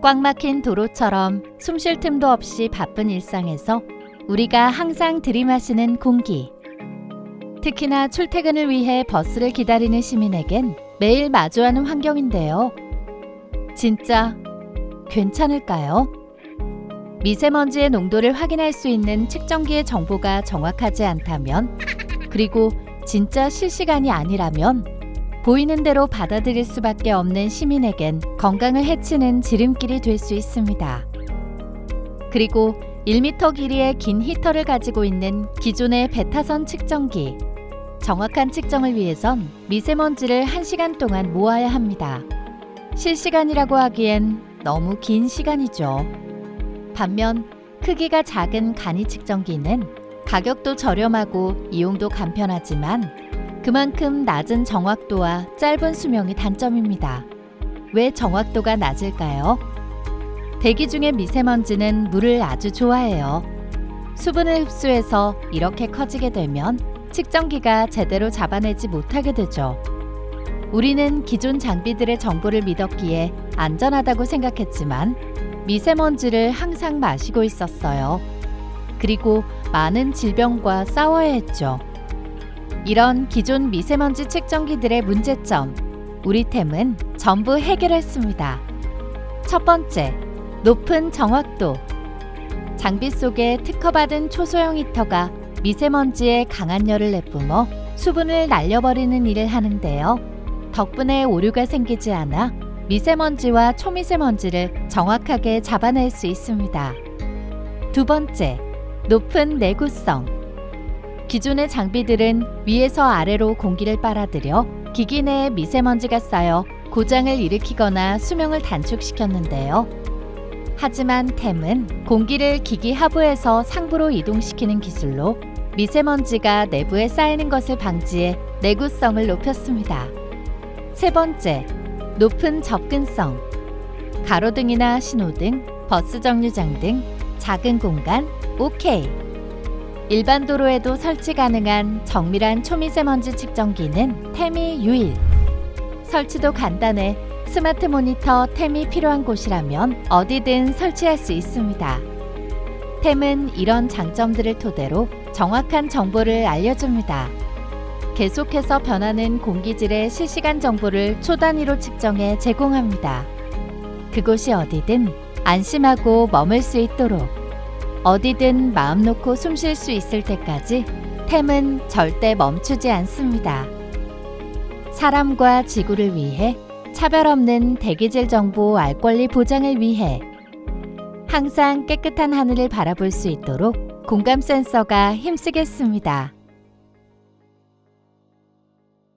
꽉 막힌 도로처럼 숨 쉴 틈도 없이 바쁜 일상에서 우리가 항상 들이마시는 공기. 특히나 출퇴근을 위해 버스를 기다리는 시민에겐 매일 마주하는 환경인데요. 진짜 괜찮을까요? 미세먼지의 농도를 확인할 수 있는 측정기의 정보가 정확하지 않다면, 그리고 진짜 실시간이 아니라면, 보이는 대로 받아들일 수밖에 없는 시민에겐 건강을 해치는 지름길이 될 수 있습니다. 그리고 1m 길이의 긴 히터를 가지고 있는 기존의 베타선 측정기. 정확한 측정을 위해선 미세먼지를 1시간 동안 모아야 합니다. 실시간이라고 하기엔 너무 긴 시간이죠. 반면 크기가 작은 간이 측정기는 가격도 저렴하고 이용도 간편하지만 그만큼 낮은 정확도와 짧은 수명이 단점입니다. 왜 정확도가 낮을까요? 대기 중의 미세먼지는 물을 아주 좋아해요. 수분을 흡수해서 이렇게 커지게 되면 측정기가 제대로 잡아내지 못하게 되죠. 우리는 기존 장비들의 정보를 믿었기에 안전하다고 생각했지만 미세먼지를 항상 마시고 있었어요. 그리고 많은 질병과 싸워야 했죠. 이런 기존 미세먼지 측정기들의 문제점, 우리 템은 전부 해결했습니다. 첫 번째, 높은 정확도. 장비 속에 특허받은 초소형 히터가 미세먼지에 강한 열을 내뿜어 수분을 날려버리는 일을 하는데요. 덕분에 오류가 생기지 않아 미세먼지와 초미세먼지를 정확하게 잡아낼 수 있습니다. 두 번째, 높은 내구성. 기존의 장비들은 위에서 아래로 공기를 빨아들여 기기 내에 미세먼지가 쌓여 고장을 일으키거나 수명을 단축시켰는데요. 하지만 템은 공기를 기기 하부에서 상부로 이동시키는 기술로 미세먼지가 내부에 쌓이는 것을 방지해 내구성을 높였습니다. 세 번째, 높은 접근성. 가로등이나 신호등, 버스 정류장 등 작은 공간, 오케이. 일반 도로에도 설치 가능한 정밀한 초미세먼지 측정기는 템이 유일. 설치도 간단해 스마트 모니터 템이 필요한 곳이라면 어디든 설치할 수 있습니다. 템은 이런 장점들을 토대로 정확한 정보를 알려줍니다. 계속해서 변하는 공기질의 실시간 정보를 초 단위로 측정해 제공합니다. 그곳이 어디든 안심하고 머물 수 있도록 어디든 마음 놓고 숨 쉴 수 있을 때까지 템은 절대 멈추지 않습니다. 사람과 지구를 위해 차별 없는 대기질 정보 알 권리 보장을 위해 항상 깨끗한 하늘을 바라볼 수 있도록 공감 센서가 힘쓰겠습니다.